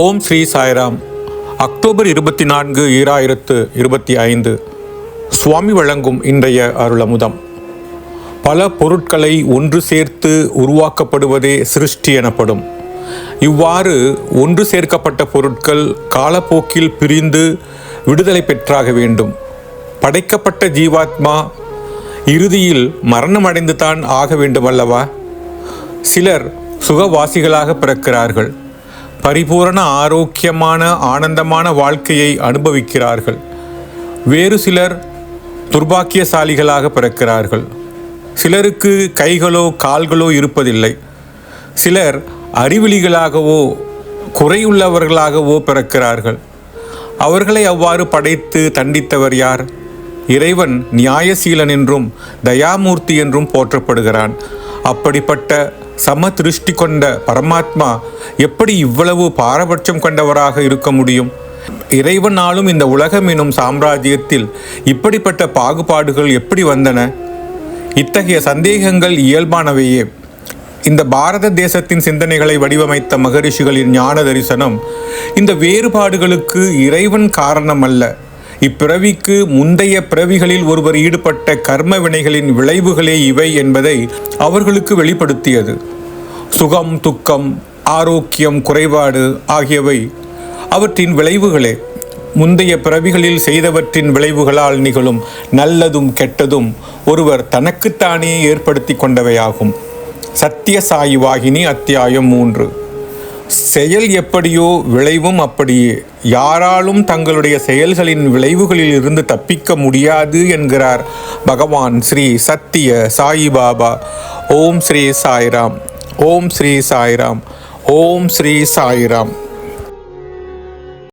ஓம் Sri Sairam. October இருபத்தி நான்கு ஈராயிரத்து இருபத்தி ஐந்து சுவாமி வழங்கும் இன்றைய அருளமுதம். பல பொருட்களை ஒன்று சேர்த்து உருவாக்கப்படுவதே சிருஷ்டி எனப்படும். இவ்வாறு ஒன்று சேர்க்கப்பட்ட பொருட்கள் காலப்போக்கில் பிரிந்து விடுதலை பெற்றாக வேண்டும். படைக்கப்பட்ட ஜீவாத்மா இறுதியில் மரணமடைந்து தான் ஆக வேண்டுமல்லவா? சிலர் சுகவாசிகளாக பிறக்கிறார்கள். பரிபூரண ஆரோக்கியமான ஆனந்தமான வாழ்க்கையை அனுபவிக்கிறார்கள். வேறு சிலர் துர்பாக்கியசாலிகளாக பிறக்கிறார்கள். சிலருக்கு கைகளோ கால்களோ இருப்பதில்லை. சிலர் அறிவிலிகளாகவோ குறையுள்ளவர்களாகவோ பிறக்கிறார்கள். அவர்களை அவ்வாறு படைத்து தண்டித்தவர் யார்? இறைவன் நியாயசீலன் என்றும் தயாமூர்த்தி என்றும் போற்றப்படுகிறான். அப்படிப்பட்ட சம திருஷ்டி கொண்ட பரமாத்மா எப்படி இவ்வளவு பாரபட்சம் கொண்டவராக இருக்க முடியும்? இறைவனாலும் இந்த உலகம் எனும் சாம்ராஜ்யத்தில் இப்படிப்பட்ட பாகுபாடுகள் எப்படி வந்தன? இத்தகைய சந்தேகங்கள் இயல்பானவையே. இந்த பாரத தேசத்தின் சிந்தனைகளை வடிவமைத்த மகரிஷிகளின் ஞான தரிசனம் இந்த வேறுபாடுகளுக்கு இறைவன் காரணம் அல்ல இப்பிறவிக்கு முந்தைய பிறவிகளில் ஒருவர் ஈடுபட்ட கர்ம வினைகளின் விளைவுகளே இவை என்பதை அவர்களுக்கு வெளிப்படுத்தியது. சுகம் துக்கம் ஆரோக்கியம் குறைபாடு ஆகியவை அவற்றின் விளைவுகளே. முந்தைய பிறவிகளில் செய்தவற்றின் விளைவுகளால் நிகழும் நல்லதும் கெட்டதும் ஒருவர் தனக்குத்தானே ஏற்படுத்தி கொண்டவையாகும். சத்திய சாயி வாகினி அத்தியாயம் மூன்று. செயல் எப்படியோ விளைவும் அப்படியே. யாராலும் தங்களுடைய செயல்களின் விளைவுகளில் இருந்து தப்பிக்க முடியாது என்கிறார் பகவான் ஸ்ரீ சத்திய சாயிபாபா ஓம் ஸ்ரீ சாய்ராம். ஓம் ஸ்ரீ சாய்ராம். ஓம் ஸ்ரீ சாய்ராம்.